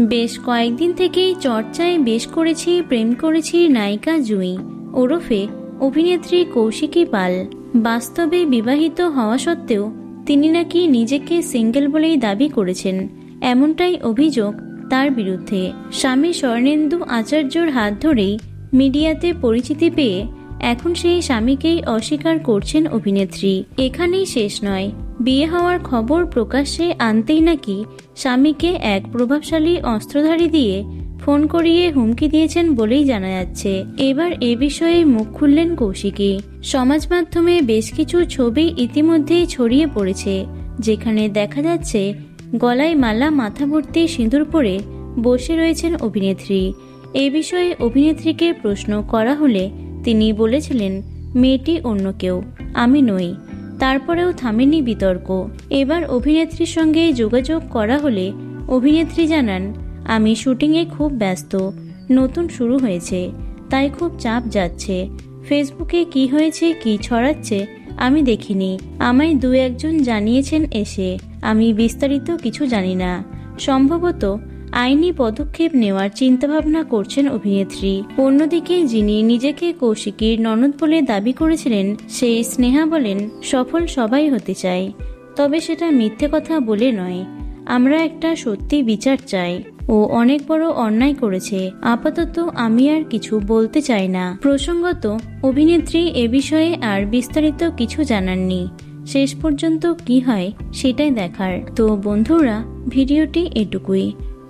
বেশ কয়েকদিন থেকেই চর্চায় বেশ করেছি, প্রেম করেছি নায়িকা জুই। ওরফে অভিনেত্রী কৌশিকী পাল। বাস্তবে বিবাহিত হওয়া সত্ত্বেও তিনি নাকি নিজেকে সিঙ্গেল বলেই দাবি করেছেন। এমনটাই অভিযোগ তার বিরুদ্ধে। স্বামী স্বর্ণেন্দু আচার্যর হাত ধরেই মিডিয়াতে পরিচিতি পেয়ে এখন সেই স্বামীকেই অস্বীকার করছেন অভিনেত্রী। এখানেই শেষ নয়। বিয়ে হওয়ার খবর প্রকাশ্যে আনতেই নাকি স্বামীকে এক প্রভাবশালী অস্ত্রধারী দিয়ে ফোন করিয়ে হুমকি দিয়েছেন বলেই জানা যাচ্ছে। এবার এ বিষয়ে মুখ খুললেন কৌশিকী। সমাজ মাধ্যমে বেশ কিছু ছবি ইতিমধ্যেই ছড়িয়ে পড়েছে, যেখানে দেখা যাচ্ছে গলায় মালা, মাথা ভর্তি সিঁদুর পরে বসে রয়েছেন অভিনেত্রী। এ বিষয়ে অভিনেত্রীকে প্রশ্ন করা হলে তিনি বলেছিলেন, মেয়েটি অন্য কেউ, আমি নই। তারপরেও থামেনি বিতর্ক। এবার অভিনেত্রীর সঙ্গে যোগাযোগ করা হলে অভিনেত্রী জানান, আমি শুটিংয়ে খুব ব্যস্ত, নতুন শুরু হয়েছে, তাই খুব চাপ যাচ্ছে। ফেসবুকে কি হয়েছে, কি ছড়াচ্ছে, আমি দেখিনি। আমায় দু একজন জানিয়েছেন এসে। আমি বিস্তারিত কিছু জানি না। সম্ভবত আইনি পদক্ষেপ নেওয়ার চিন্তাভাবনা করছেন অভিনেত্রী। অন্যদিকে যিনি নিজেকে কৌশিকীর ননদ বলে দাবি করেছিলেন, সেই স্নেহা বলেন, সফল সবাই হতে চায় তবে সেটা মিথ্যে কথা বলে নয়। আমরা একটা সত্যি বিচার চাই। ও অনেক বড় অন্যায় করেছে। আপাতত আমি আর কিছু বলতে চাই না। প্রসঙ্গত, অভিনেত্রী এ বিষয়ে আর বিস্তারিত কিছু জানাননি। শেষ পর্যন্ত কি হয় সেটাই দেখার। তো বন্ধুরা, ভিডিওটি এটুকুই।